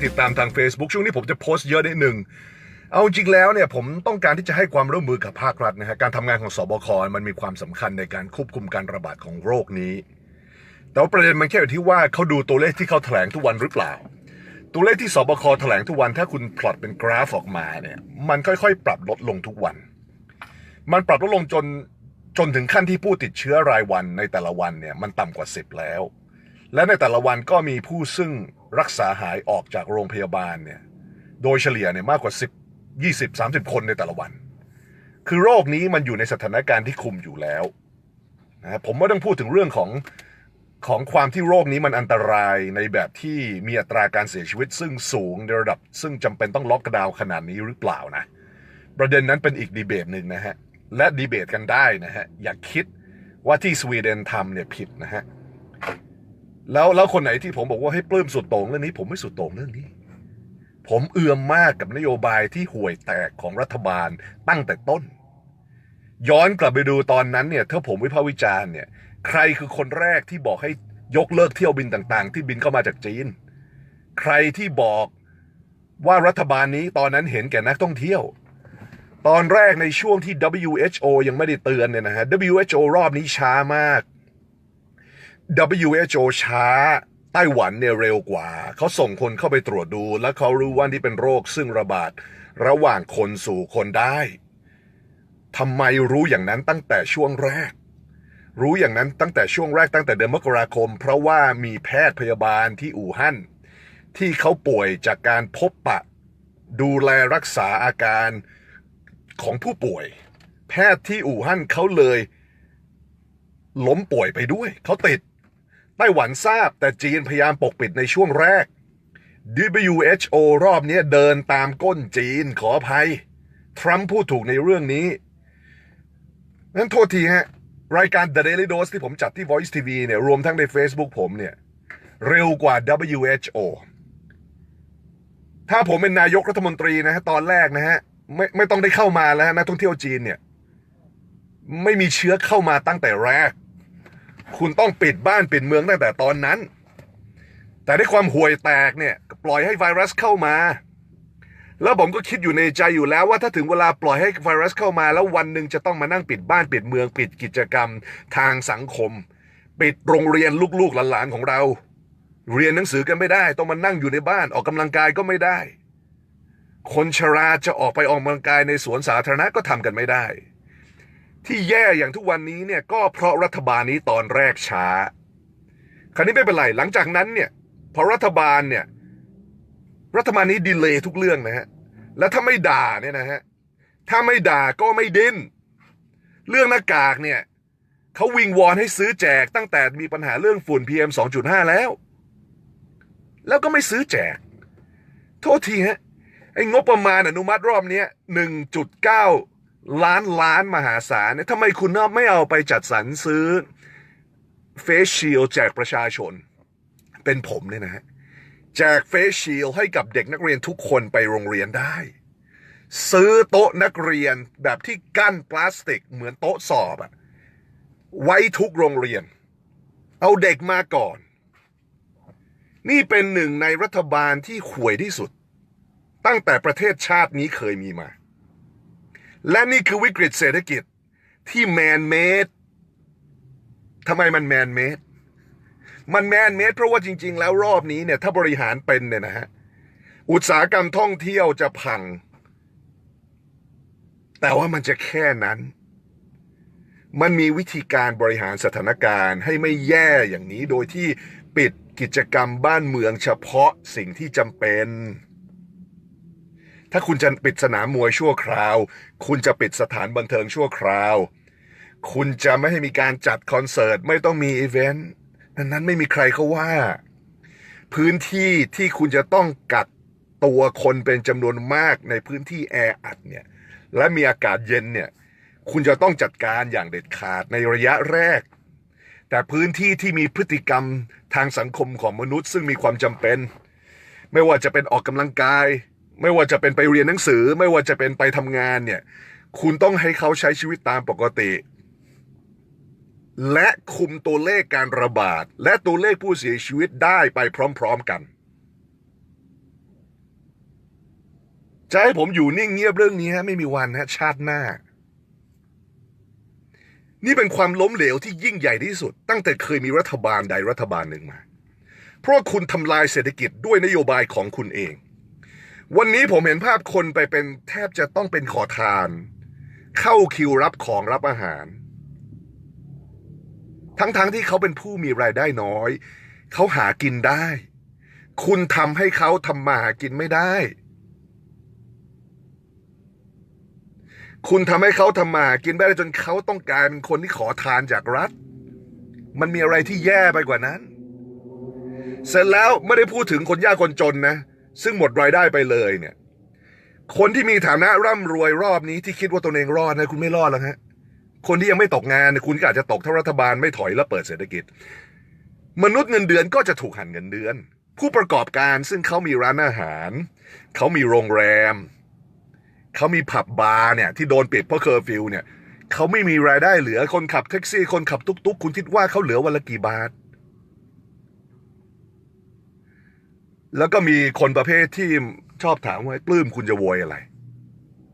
ที่ติดตามทาง Facebook ช่วงนี้ผมจะโพสต์เยอะนิดหนึ่งเอาจริงแล้วเนี่ยผมต้องการที่จะให้ความร่วมมือกับภาครัฐนะฮะการทำงานของสบคมันมีความสำคัญในการควบคุมการระบาดของโรคนี้ แต่ว่าประเด็นมันแค่อยู่ที่ว่าเขาดูตัวเลขที่เขาแถลงทุกวันหรือเปล่า ตัวเลขที่สบคแถลงทุกวันถ้าคุณพลอตเป็นกราฟออกมาเนี่ยมันค่อยๆ ปรับลดลงทุกวัน มันปรับลดลงจนจนถึงขั้นที่ผู้ติดเชื้อรายวันในแต่ละวันเนี่ยมันต่ำกว่า 10 แล้ว และในแต่ละวันก็มีผู้ซึ่ง รักษาหายออกจากโรงพยาบาลเนี่ยโดยเฉลี่ยเนี่ยมากกว่า 10 20 30 คนในแต่ละวัน คือโรคนี้มันอยู่ในสถานการณ์ที่คุมอยู่แล้วนะผมไม่ต้องพูดถึงเรื่องของของความที่โรคนี้มันอันตรายในแบบที่มีอัตราการเสียชีวิต ซึ่งสูงในระดับ ซึ่งจำเป็นต้องล็อกดาวน์ขนาดนี้หรือเปล่านะ ประเด็นนั้นเป็นอีกดีเบตหนึ่งนะฮะ และดีเบตกันได้นะฮะ อย่าคิดว่าที่สวีเดนทำเนี่ยผิดนะฮะ แล้วแล้วคนไหนที่ผมบอกว่าให้ปลื้มสุดโต่งเรื่องนี้ ผมไม่สุดโต่งเรื่องนี้ ผมเอือมมากกับนโยบายที่ห่วยแตกของรัฐบาลตั้งแต่ต้น ย้อนกลับไปดูตอนนั้นเนี่ยถ้าผมวิพากษ์วิจารณ์เนี่ย ใครคือคนแรกที่บอกให้ยกเลิกเที่ยวบินต่างๆ ที่บินเข้ามาจากจีน ใครที่บอกว่ารัฐบาลนี้ตอนนั้นเห็นแก่นักท่องเที่ยว ตอนแรกในช่วงที่ WHO ยังไม่ได้เตือนเนี่ยนะฮะ WHO รอบนี้ช้ามาก WHO ช้าไต้หวันเนี่ยเร็วกว่า เขาส่งคนเข้าไปตรวจดู และเขารู้ว่านี่เป็นโรคซึ่งระบาดระหว่างคนสู่คนได้ทำไมรู้อย่างนั้นตั้งแต่ช่วงแรก รู้อย่างนั้นตั้งแต่ช่วงแรกตั้งแต่เดือนมกราคม เพราะว่ามีแพทย์พยาบาลที่อู่ฮั่นที่เขาป่วยจากการพบปะ ดูแลรักษาอาการของผู้ป่วย แพทย์ที่อู่ฮั่นเขาเลย ล้มป่วยไปด้วย เขาติด ไต้หวันทราบแต่จีนพยายามปกปิดในช่วงแรก WHO รอบนี้เดินตามก้นจีนขออภัย ทรัมป์พูดถูกในเรื่องนี้นั้นโทษทีฮะ รายการ The Daily Dose ที่ผมจัดที่ Voice TV เนี่ย รวมทั้งใน Facebook ผมเนี่ย เร็วกว่า WHO ถ้าผมเป็นนายกรัฐมนตรีนะฮะ ตอนแรกนะฮะ ไม่ไม่ต้องได้เข้ามาแล้วฮะนักท่องเที่ยวจีนเนี่ย ไม่มีเชื้อเข้ามาตั้งแต่แรก คุณต้องปิดบ้านปิดเมืองตั้งแต่ตอนนั้น แต่ด้วยความห่วยแตกเนี่ยปล่อยให้ไวรัสเข้ามา แล้วผมก็คิดอยู่ในใจอยู่แล้วว่าถ้าถึงเวลาปล่อยให้ไวรัสเข้ามา แล้ววันหนึ่งจะต้องมานั่งปิดบ้านปิดเมือง ปิดกิจกรรมทางสังคม ปิดโรงเรียนลูกๆหลานๆของเรา เรียนหนังสือกันไม่ได้ ต้องมานั่งอยู่ในบ้านออกกำลังกายก็ไม่ได้ คนชราจะออกไปออกกำลังกายในสวนสาธารณะก็ทำกันไม่ได้ ที่แย่อย่างทุกวันนี้เนี่ยก็เพราะรัฐบาลนี้ตอนแรกช้า คราวนี้ไม่เป็นไร หลังจากนั้นเนี่ยพอรัฐบาลเนี่ยรัฐบาลนี้ดีเลย์ทุกเรื่องนะฮะ แล้วถ้าไม่ด่าเนี่ยนะฮะ ถ้าไม่ด่าก็ไม่ดิ้น เรื่องหน้ากากเนี่ยเขาวิงวอนให้ซื้อแจกตั้งแต่มีปัญหาเรื่องฝุ่น PM 2.5 แล้ว แล้วก็ไม่ซื้อแจก โทษทีฮะ ไอ้งบประมาณอนุมัติรอบนี้1.9 ล้านล้านมหาศาลเนี่ยทำไมคุณไม่เอาไปจัดสรรซื้อเฟสชิลแจกประชาชน เป็นผมเนี่ยนะฮะแจกเฟสชิลให้กับเด็กนักเรียนทุกคนไปโรงเรียนได้ ซื้อโต๊ะนักเรียนแบบที่กั้นพลาสติกเหมือนโต๊ะสอบอะไว้ทุกโรงเรียน เอาเด็กมาก่อน นี่เป็นหนึ่งในรัฐบาลที่ห่วยที่สุด ตั้งแต่ประเทศชาตินี้เคยมีมา และนี่คือวิกฤตเศรษฐกิจที่แมนเมดทำไมมันแมนเมดมันแมนเมดเพราะว่าจริง ๆ แล้วรอบนี้เนี่ย ถ้าบริหารเป็นเนี่ยนะฮะ อุตสาหกรรมท่องเที่ยวจะพัง แต่ว่ามันจะแค่นั้น มันมีวิธีการบริหารสถานการณ์ให้ไม่แย่อย่างนี้โดยที่ปิดกิจกรรมบ้านเมืองเฉพาะสิ่งที่จำเป็น ถ้าคุณจะปิดสนามมวยชั่วคราว คุณจะปิดสถานบันเทิงชั่วคราว คุณจะไม่ให้มีการจัดคอนเสิร์ต ไม่ต้องมีอีเวนต์ดังนั้นไม่มีใครเขาว่า พื้นที่ที่คุณจะต้องกัดตัวคนเป็นจำนวนมากในพื้นที่แออัดเนี่ย และมีอากาศเย็นเนี่ย คุณจะต้องจัดการอย่างเด็ดขาดในระยะแรก แต่พื้นที่ที่มีพฤติกรรมทางสังคมของมนุษย์ ซึ่งมีความจำเป็น ไม่ว่าจะเป็นออกกำลังกาย ไม่ว่าจะเป็นไปเรียนหนังสือ ไม่ว่าจะเป็นไปทำงานเนี่ย คุณต้องให้เขาใช้ชีวิตตามปกติ และคุมตัวเลขการระบาด และตัวเลขผู้เสียชีวิตได้ไปพร้อม ๆกัน จะให้ผมอยู่นิ่งเงียบเรื่องนี้ฮะไม่มีวันฮะชาติหน้า นี่เป็นความล้มเหลวที่ยิ่งใหญ่ที่สุด ตั้งแต่เคยมีรัฐบาลใดรัฐบาลหนึ่งมา เพราะคุณทำลายเศรษฐกิจด้วยนโยบายของคุณเอง วันนี้ผมเห็นภาพคนไปเป็นแทบจะต้องเป็นขอทาน เข้าคิวรับของรับอาหาร ทั้งๆทที่เขาเป็นผู้มีรายได้น้อย เขาหากินได้ คุณทำให้เขาทำมาหากินไม่ได้ คุณทำให้เขาทำมาหากินไม่ได้จนเขาต้องกลายเป็นคนที่ขอทานจากรัฐ มันมีอะไรที่แย่ไปกว่านั้น เสร็จแล้วไม่ได้พูดถึงคนยากคนจนนะ ซึ่งหมดรายได้ไปเลยเนี่ย คนที่มีฐานะร่ำรวยรอบนี้ที่คิดว่าตนเองรอดนะคุณไม่รอดแล้วฮะคนที่ยังไม่ตกงานเนี่ยคุณก็อาจจะตกถ้ารัฐบาลไม่ถอยและเปิดเศรษฐกิจ มนุษย์เงินเดือนก็จะถูกหันเงินเดือน ผู้ประกอบการซึ่งเขามีร้านอาหาร เขามีโรงแรม เขามีผับบาร์เนี่ยที่โดนปิดเพราะเคอร์ฟิวเนี่ยเขาไม่มีรายได้เหลือคนขับแท็กซี่คนขับตุ๊กๆ คุณคิดว่าเขาเหลือวันละกี่บาท แล้วก็มีคนประเภทที่ชอบถามว่าปลื้มคุณจะโวยอะไร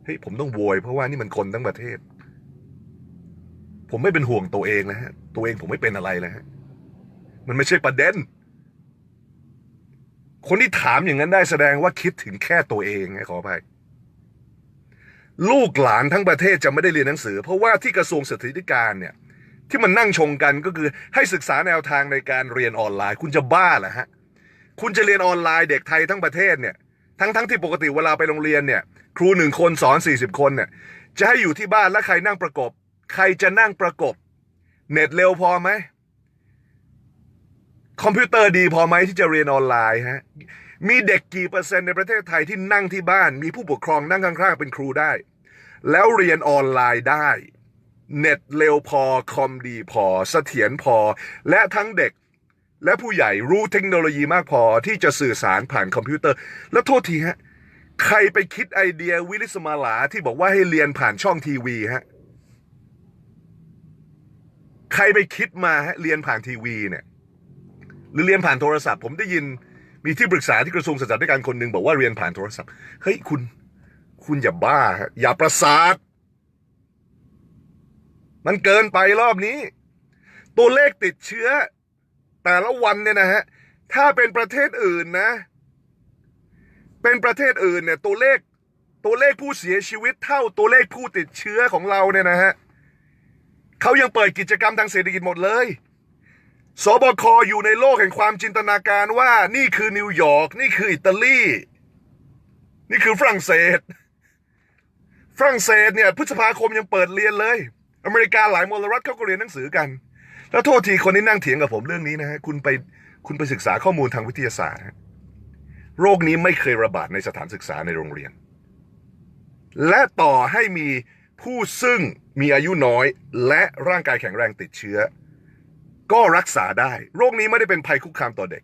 เฮ้ยผมต้องโวยเพราะว่านี่มันคนทั้งประเทศ ผมไม่เป็นห่วงตัวเองนะฮะ ตัวเองผมไม่เป็นอะไรนะฮะมันไม่ใช่ประเด็น คนที่ถามอย่างนั้นได้แสดงว่าคิดถึงแค่ตัวเองไงขออภัยลูกหลานทั้งประเทศจะไม่ได้เรียนหนังสือ เพราะว่าที่กระทรวงสถิติการเนี่ย ที่มันนั่งชงกันก็คือให้ศึกษาแนวทางในการเรียนออนไลน์ คุณจะบ้าเหรอฮะ คุณจะเรียนออนไลน์เด็กไทยทั้งประเทศเนี่ยทั้งทั้งที่ปกติเวลาไปโรงเรียนเนี่ย ครูหนึ่งคนสอนสี่สิบคนเนี่ย จะให้อยู่ที่บ้านแล้วใครนั่งประกบ ใครจะนั่งประกบ เน็ตเร็วพอไหม คอมพิวเตอร์ดีพอไหมที่จะเรียนออนไลน์ฮะ มีเด็กกี่เปอร์เซ็นต์ในประเทศไทยที่นั่งที่บ้าน มีผู้ปกครองนั่งข้างๆเป็นครูได้ แล้วเรียนออนไลน์ได้ เน็ตเร็วพอ คอมดีพอเสถียรพอ และทั้งเด็ก และผู้ใหญ่รู้เทคโนโลยีมากพอที่จะสื่อสารผ่านคอมพิวเตอร์ แล้วโทษทีฮะ ใครไปคิดไอเดียวิลิสมาลาที่บอกว่าให้เรียนผ่านช่องทีวีฮะ ใครไปคิดมาฮะเรียนผ่านทีวีเนี่ย หรือเรียนผ่านโทรศัพท์ ผมได้ยินมีที่ปรึกษาที่กระทรวงศึกษาธิการคนหนึ่งบอกว่าเรียนผ่านโทรศัพท์ เฮ้ยคุณ คุณอย่าบ้าฮะอย่าประสาท มันเกินไปรอบนี้ ตัวเลขติดเชื้อ แต่ละวันเนี่ยนะฮะถ้าเป็นประเทศอื่นนะ เป็นประเทศอื่นเนี่ยตัวเลขตัวเลขผู้เสียชีวิตเท่าตัวเลขผู้ติดเชื้อของเราเนี่ยนะฮะเขายังเปิดกิจกรรมทางเศรษฐกิจหมดเลยสบคอยู่ในโลกแห่งความจินตนาการว่านี่คือนิวยอร์กนี่คืออิตาลีนี่คือฝรั่งเศส ฝรั่งเศสเนี่ยพฤษภาคมยังเปิดเรียนเลย อเมริกาหลายมลรัฐเขาก็เรียนหนังสือกัน แล้วโทษทีคนที่นั่งเถียงกับผมเรื่องนี้นะฮะคุณไปคุณไปศึกษาข้อมูลทางวิทยาศาสตร์ โรคนี้ไม่เคยระบาดในสถานศึกษาในโรงเรียน และต่อให้มีผู้ซึ่งมีอายุน้อยและร่างกายแข็งแรงติดเชื้อ ก็รักษาได้ โรคนี้ไม่ได้เป็นภัยคุกคามต่อเด็ก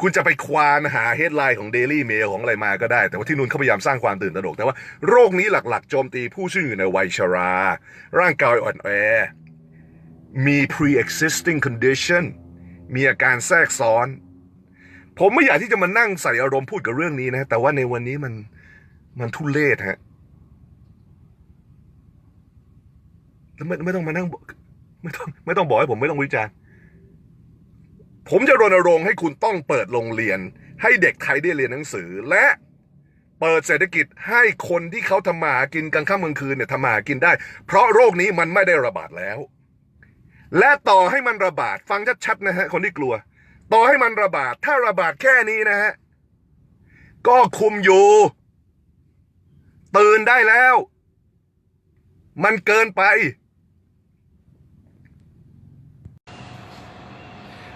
คุณจะไปควานหาเฮดไลน์ของ Daily Mail ของอะไรมาก็ได้ แต่ว่าที่นู่นเขาพยายามสร้างความตื่นตระหนก แต่ว่าโรคนี้หลักๆ โจมตีผู้ซึ่งอยู่ในวัยชรา ร่างกายอ่อนแอ มี pre-existing condition มีอาการแทรกซ้อน ผมไม่อยากที่จะมานั่งใส่อารมณ์พูดกับเรื่องนี้นะ แต่ว่าในวันนี้มันมันทุเลศฮะแล้วไม่ไม่ต้องมานั่งไม่ต้องไม่ต้องบอกให้ผมไม่ต้องวิจารณ์ ผมจะรณรงค์ให้คุณต้องเปิดโรงเรียน ให้เด็กไทยได้เรียนหนังสือและเปิดเศรษฐกิจให้คนที่เขาทำมากินกลางค่ำกลางคืนเนี่ยทำมากินได้ เพราะโรคนี้มันไม่ได้ระบาดแล้ว และต่อให้มันระบาดฟังชัดๆนะฮะคนที่กลัว ต่อให้มันระบาดถ้าระบาดแค่นี้นะฮะก็คุมอยู่ตื่นได้แล้ว มันเกินไป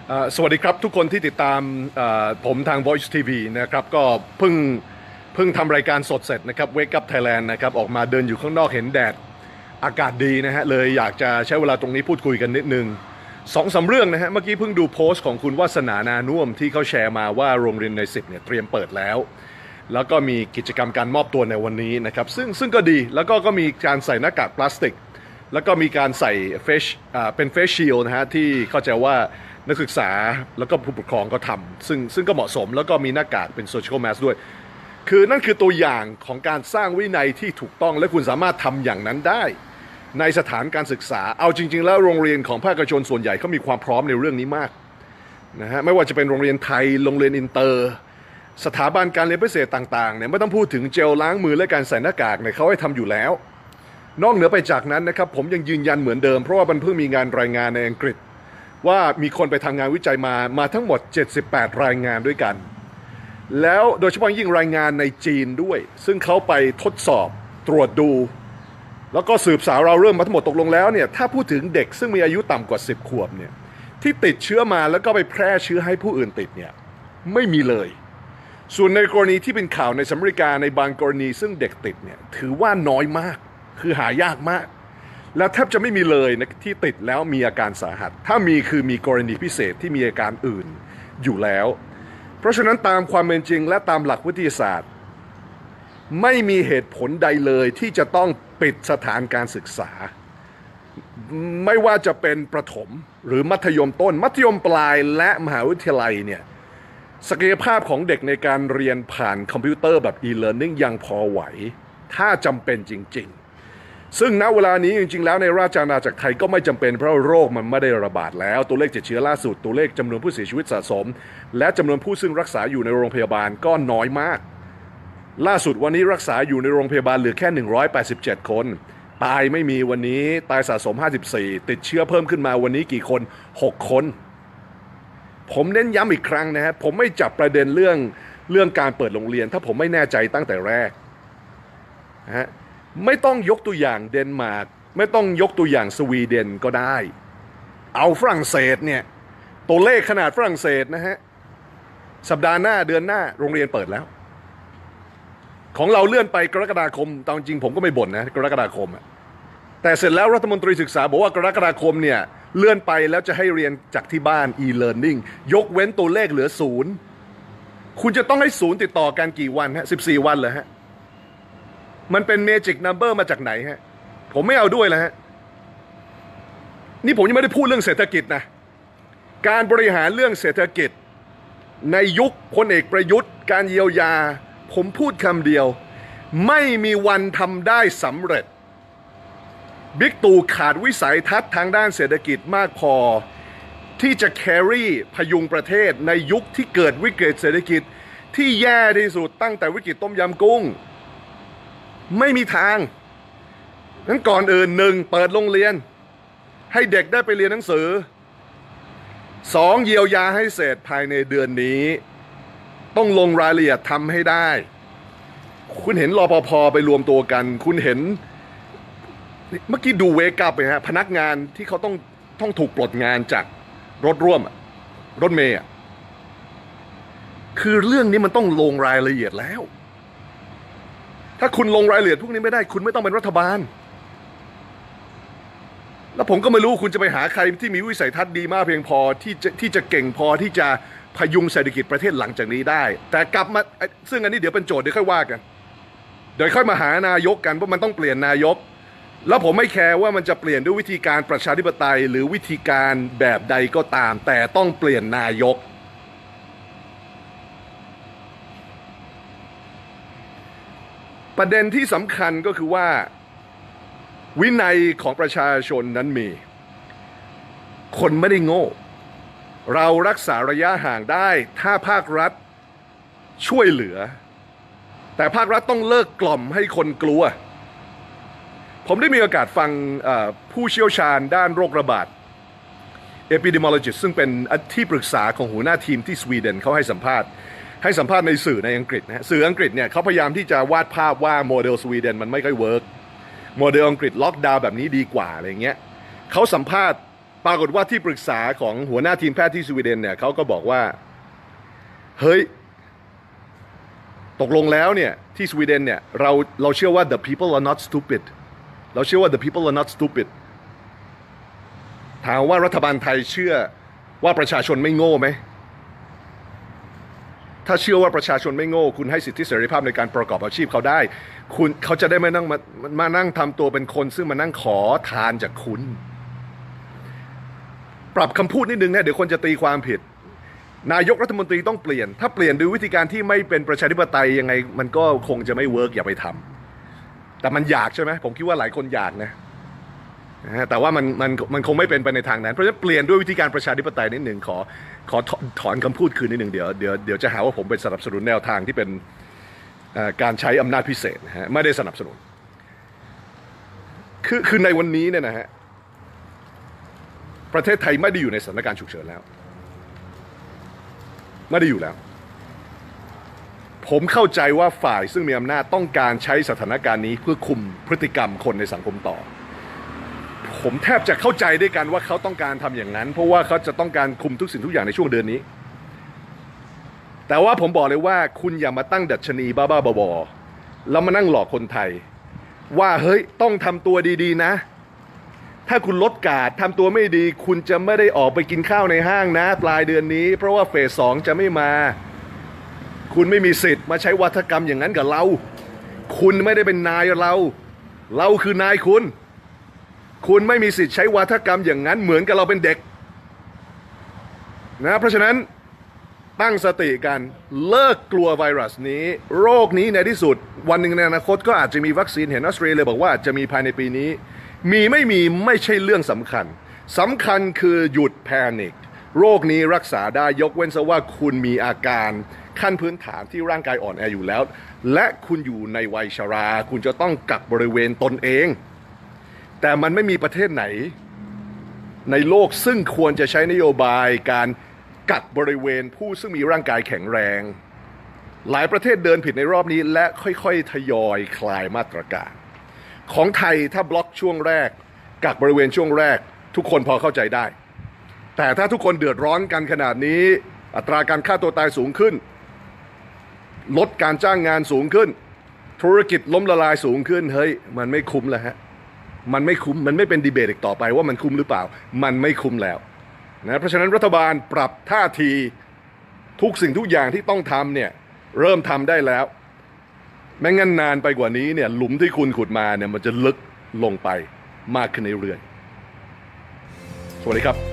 อ่า สวัสดีครับทุกคนที่ติดตามผมทาง Voice TV นะครับก็เพิ่งเพิ่งทำรายการสดเสร็จนะครับ Wake Up Thailand นะครับออกมาเดินอยู่ข้างนอกเห็นแดดอากาศดีนะฮะเลยอยากจะใช้เวลาตรงนี้พูดคุยกันนิดนึงสองสามเรื่องนะฮะเมื่อกี้เพิ่งดูโพสต์ของคุณวัฒนานานุ่มที่เขาแชร์มาว่าโรงเรียนในสิบเนี่ยเตรียมเปิดแล้ว แล้วก็มีกิจกรรมการมอบตัวในวันนี้นะครับซึ่งซึ่งก็ดีแล้วก็ก็มีการใส่หน้ากากพลาสติก แล้วก็มีการใส่เฟชเป็นเฟชชิลนะฮะที่เข้าใจว่า นักศึกษาแล้วก็ผู้ปกครองก็ทำซึ่งซึ่งก็เหมาะสมแล้วก็มีหน้ากากเป็นโซเชียลแมสด้วย คือนั่นคือตัวอย่างของการสร้างวินัยที่ถูกต้องและคุณสามารถทำอย่างนั้นได้ ในสถานการศึกษาเอาจริง ๆ แล้วโรงเรียนของภาคเอกชนส่วนใหญ่เขามีความพร้อมในเรื่องนี้มากนะฮะไม่ว่าจะเป็นโรงเรียนไทยโรงเรียนอินเตอร์ สถาบันการเรียนพิเศษต่างๆเนี่ยไม่ต้องพูดถึงเจลล้างมือและการใส่หน้ากากเนี่ยเขาให้ทำอยู่แล้ว นอกเหนือไปจากนั้นนะครับผมยังยืนยันเหมือนเดิมเพราะว่ามันเพิ่งมีงานรายงานในอังกฤษ ว่ามีคนไปทำงานวิจัยมามาทั้งหมด 78 รายงานด้วยกัน แล้วโดยเฉพาะยิ่งรายงานในจีนด้วย ซึ่งเขาไปทดสอบตรวจดู แล้วก็สืบสาวเราเริ่มมาทั้งหมดตกลงแล้วเนี่ยถ้าพูดถึงเด็กซึ่งมีอายุต่ำกว่า 10 ขวบเนี่ยที่ติดเชื้อมาแล้วก็ไปแพร่เชื้อให้ผู้อื่นติดเนี่ยไม่มีเลย ส่วนในกรณีที่เป็นข่าวในสหรัฐอเมริกาในบางกรณีซึ่งเด็กติดเนี่ยถือว่าน้อยมากคือหายากมาก แล้วแทบจะไม่มีเลยนะที่ติดแล้วมีอาการสาหัส ถ้ามีคือมีกรณีพิเศษที่มีอาการอื่นอยู่แล้ว เพราะฉะนั้นตามความเป็นจริงและตามหลักวิทยาศาสตร์ ไม่มีเหตุผลใดเลยที่จะต้องปิดสถานการศึกษา ไม่ว่าจะเป็นประถมหรือมัธยมต้น มัธยมปลายและมหาวิทยาลัยเนี่ยศักยภาพของเด็กในการเรียนผ่านคอมพิวเตอร์แบบ e-learning ยังพอไหว ถ้าจำเป็นจริง ๆ ซึ่งณเวลานี้จริงๆ แล้วในราชอาณาจักรไทยก็ไม่จำเป็นเพราะโรคมันไม่ได้ระบาดแล้ว ตัวเลขติดเชื้อล่าสุดตัวเลขจำนวนผู้เสียชีวิตสะสม และจำนวนผู้ซึ่งรักษาอยู่ในโรงพยาบาลก็น้อยมาก ล่าสุดวันนี้รักษาอยู่ในโรงพยาบาลเหลือแค่ 187 คน ตายไม่มีวันนี้ตายสะสม 54 ติดเชื้อเพิ่มขึ้นมาวันนี้กี่คน 6 คน ผมเน้นย้ำอีกครั้งนะฮะผมไม่จับประเด็นเรื่องเรื่องการเปิดโรงเรียน ถ้าผมไม่แน่ใจตั้งแต่แรกนะฮะ ไม่ต้องยกตัวอย่างเดนมาร์กไม่ต้องยกตัวอย่างสวีเดนก็ได้ เอาฝรั่งเศสเนี่ย ตัวเลขขนาดฝรั่งเศสนะฮะ สัปดาห์หน้าเดือนหน้าโรงเรียนเปิดแล้ว ของเราเลื่อนไปกรกฎาคมตามจริงผมก็ไม่บ่นนะ กรกฎาคมอะแต่เสร็จแล้วรัฐมนตรีศึกษาบอกว่ากรกฎาคมเนี่ย เลื่อนไปแล้วจะให้เรียนจากที่บ้าน e-learning ยกเว้นตัวเลขเหลือศูนย์คุณจะต้องให้ศูนย์ติดต่อกันกี่วันฮะ14 วันเหรอฮะ มันเป็นเมจิกนัมเบอร์มาจากไหนฮะ ผมไม่เอาด้วยแล้วฮะ นี่ผมยังไม่ได้พูดเรื่องเศรษฐกิจนะ การบริหารเรื่องเศรษฐกิจ ในยุคพลเอกประยุทธ์ การเยียวยา ผมพูดคำเดียว ไม่มีวันทำได้สำเร็จ บิ๊กตู่ขาดวิสัยทัศน์ทางด้านเศรษฐกิจมากพอ ที่จะ carry พยุงประเทศในยุคที่เกิดวิกฤตเศรษฐกิจที่แย่ที่สุดตั้งแต่วิกฤตต้มยำกุ้ง ไม่มีทางนั้นก่อนอื่นหนึ่งเปิดโรงเรียน ให้เด็กได้ไปเรียนหนังสือสองเยียวยาให้เสร็จภายในเดือนนี้ ต้องลงรายละเอียดทำให้ได้ คุณเห็นรอปภไปรวมตัวกัน คุณเห็น เมื่อกี้ดูเวกับไปฮะพนักงานที่เขาต้องต้องถูกปลดงานจากรถร่วม รถเมย์คือเรื่องนี้มันต้องลงรายละเอียดแล้ว ถ้าคุณลงรายละเอียดพวกนี้ไม่ได้คุณไม่ต้องเป็นรัฐบาล แล้วผมก็ไม่รู้คุณจะไปหาใครที่มีวิสัยทัศน์ดีมากเพียงพอที่จะที่จะเก่งพอที่จะพยุงเศรษฐกิจประเทศหลังจากนี้ได้ แต่กลับมาซึ่งอันนี้เดี๋ยวเป็นโจทย์เดี๋ยวค่อยว่ากันเดี๋ยวค่อยมาหานายกกันว่ามันต้องเปลี่ยนนายก แล้วผมไม่แคร์ว่ามันจะเปลี่ยนด้วยวิธีการประชาธิปไตย หรือวิธีการแบบใดก็ตาม แต่ต้องเปลี่ยนนายก ประเด็นที่สำคัญก็คือว่า วินัยของประชาชนนั้นมี คนไม่ได้โง่ เรารักษาระยะห่างได้ถ้าภาครัฐช่วยเหลือ แต่ภาครัฐต้องเลิกกล่อมให้คนกลัว ผมได้มีโอกาสฟังผู้เชี่ยวชาญด้านโรคระบาด epidemiologist ซึ่งเป็นที่ปรึกษาของหัวหน้าทีมที่สวีเดนเขาให้สัมภาษณ์ ให้สัมภาษณ์ในสื่อในอังกฤษนะฮะสื่ออังกฤษเนี่ยเขาพยายามที่จะวาดภาพว่าโมเดลสวีเดนมันไม่ค่อยเวิร์กโมเดลอังกฤษล็อกดาวน์แบบนี้ดีกว่าอะไรเงี้ยเขาสัมภาษณ์ปรากฏว่าที่ปรึกษาของหัวหน้าทีมแพทย์ที่สวีเดนเนี่ยเขาก็บอกว่า เฮ้ย ตกลงแล้วเนี่ยที่สวีเดนเนี่ยเราเราเชื่อว่า the people are not stupid เราเชื่อว่า the people are not stupid ถามว่ารัฐบาลไทยเชื่อว่าประชาชนไม่โง่ไหม ถ้าเชื่อว่าประชาชนไม่โง่ คุณให้สิทธิเสรีภาพในการประกอบอาชีพเขาได้ คุณเขาจะได้ไม่นั่งมามานั่งทำตัวเป็นคน ซึ่งมานั่งขอทานจากคุณ ปรับคำพูดนิดนึงนะเดี๋ยวคนจะตีความผิด นายกรัฐมนตรีต้องเปลี่ยน ถ้าเปลี่ยนด้วยวิธีการที่ไม่เป็นประชาธิปไตยยังไง มันก็คงจะไม่เวิร์กอย่าไปทำแต่มันอยากใช่ไหมผมคิดว่าหลายคนอยากนะ นะฮะแต่ว่ามันมันมันคงไม่เป็นไปในทางนั้น เพราะฉะนั้นเปลี่ยนด้วยวิธีการประชาธิปไตยนิดหนึ่งขอขอถอนถอนคำพูดคืนนิดหนึ่งเดี๋ยวเดี๋ยวเดี๋ยวจะหาว่าผมไปสนับสนุนแนวทางที่เป็นการใช้อำนาจพิเศษนะฮะไม่ได้สนับสนุน คือคือในวันนี้เนี่ยนะฮะประเทศไทยไม่ได้อยู่ในสถานการณ์ฉุกเฉินแล้ว ไม่ได้อยู่แล้ว ผมเข้าใจว่าฝ่ายซึ่งมีอำนาจต้องการใช้สถานการณ์นี้เพื่อคุมพฤติกรรมคนในสังคมต่อ ผมแทบจะเข้าใจด้วยกันว่าเขาต้องการทำอย่างนั้น เพราะว่าเขาจะต้องการคุมทุกสิ่งทุกอย่างในช่วงเดือนนี้ แต่ว่าผมบอกเลยว่าคุณอย่ามาตั้งดัชนีบ้าๆบอๆแล้วมานั่งหลอกคนไทย ว่าเฮ้ยต้องทำตัวดีๆนะ ถ้าคุณลดกาดทำตัวไม่ดี คุณจะไม่ได้ออกไปกินข้าวในห้างนะ ปลายเดือนนี้ เพราะว่าเฟสสองจะไม่มา คุณไม่มีสิทธิ์มาใช้วัฒกรรมอย่างนั้นกับเรา คุณไม่ได้เป็นนายเรา เราคือนายคุณ คุณไม่มีสิทธิ์ใช้วัฒกรรมอย่างนั้นเหมือนกับเราเป็นเด็กนะเพราะฉะนั้นตั้งสติกันเลิกกลัวไวรัสนี้ โรคนี้ในที่สุด วันหนึ่งในอนาคตก็อาจจะมีวัคซีนเห็นออสเตรเลียบอกว่าจะมีภายในปีนี้ มีไม่มีไม่ใช่เรื่องสำคัญสำคัญคือหยุดแพนิคโรคนี้รักษาได้ยกเว้นซะว่าคุณมีอาการขั้นพื้นฐานที่ร่างกายอ่อนแออยู่แล้ว และคุณอยู่ในวัยชรา คุณจะต้องกักบริเวณตนเอง แต่มันไม่มีประเทศไหน ในโลกซึ่งควรจะใช้นโยบายการกักบริเวณผู้ซึ่งมีร่างกายแข็งแรง หลายประเทศเดินผิดในรอบนี้และค่อยๆ ทยอยคลายมาตรการ ของไทยถ้าบล็อกช่วงแรก กักบริเวณช่วงแรก ทุกคนพอเข้าใจได้ แต่ถ้าทุกคนเดือดร้อนกันขนาดนี้ อัตราการฆ่าตัวตายสูงขึ้น ลดการจ้างงานสูงขึ้น ธุรกิจล้มละลายสูงขึ้นเฮ้ยมันไม่คุ้มแล้วฮะ มันไม่คุ้มมันไม่เป็นดีเบตอีกต่อไปว่ามันคุ้มหรือเปล่า มันไม่คุ้มแล้วนะเพราะฉะนั้นรัฐบาลปรับท่าทีทุกสิ่งทุกอย่างที่ต้องทำเนี่ยเริ่มทำได้แล้วแม้งั้นนานไปกว่านี้เนี่ยหลุมที่คุณขุดมาเนี่ยมันจะลึกลงไปมากขึ้นเรื่อยๆสวัสดีครับ